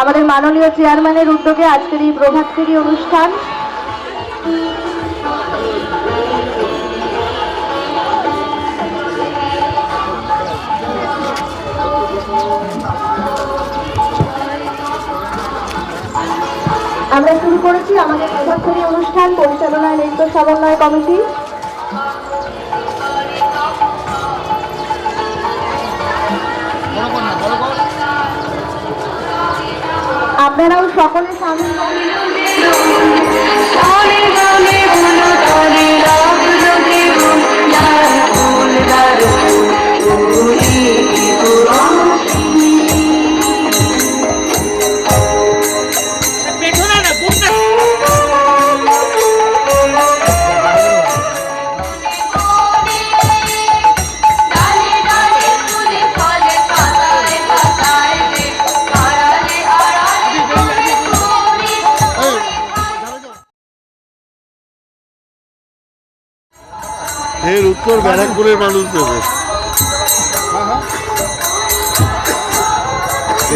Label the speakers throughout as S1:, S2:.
S1: আমাদের মাননীয় চেয়ারম্যানের উদ্যোগে আজকের এই প্রভাত ফেরি অনুষ্ঠান। আমরা শুরু করেছি আমাদের প্রভাত ফেরি অনুষ্ঠান, পরিচালনায় নৃত্য সমন্বয় কমিটি। আপনারাও সকলে সামিল
S2: এর উত্তর ব্যারাকপুরের মানুষ দেবে।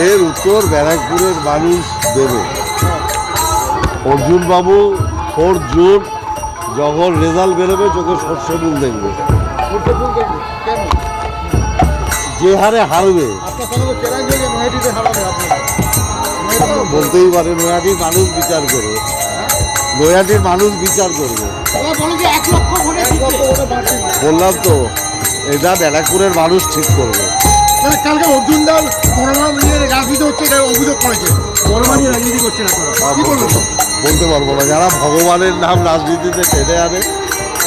S2: এর উত্তর ব্যারাকপুরের মানুষ দেবে। অর্জুন বাবু ফোর জুন যখন রেজাল্ট বেরোবে চোখে সর্ষে ফুল দেখবে। যে হারে হারবে। বলতেই পারে নয়াটির মানুষ বিচার করবে নয়াটির মানুষ বিচার করবে। বললাম তো এটা ব্যারাকপুরের মানুষ ঠিক করবে।
S3: কালকে অর্জুন নিয়ে রাজনীতি হচ্ছে অভিযোগ করেছে। রাজনীতি
S2: বলতে পারব না যারা ভগবানের নাম রাজনীতিতে টেনে আনে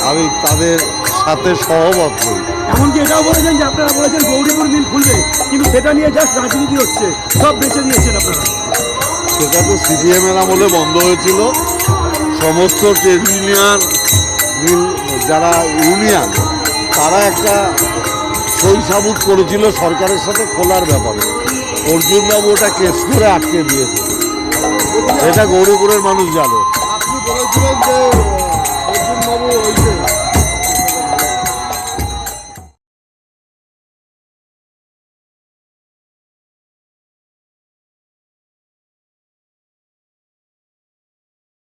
S2: আমি তাদের সাথে সহমত করি
S3: এমনকি এটাও বলেছেন যে আপনারা বলেছেন গৌরীপুর মিল খুলবে কিন্তু সেটা নিয়ে জাস্ট রাজনীতি হচ্ছে সব বেঁচে দিয়েছেন আপনারা।
S2: সেটা তো সিপিএম এর আমলে বন্ধ হয়েছিল। সমস্ত ট্রেড ইউনিয়ন যারা ইউনিয়ন, তারা একটা সই সাবুত করেছিল সরকারের সাথে খোলার ব্যাপারে। অর্জুনবাবু ওটা কেস করে আটকে দিয়েছে। এটা গৌরীপুরের মানুষ জানে।
S3: আপনি বলেছিলেন যে, অর্জুনবাবু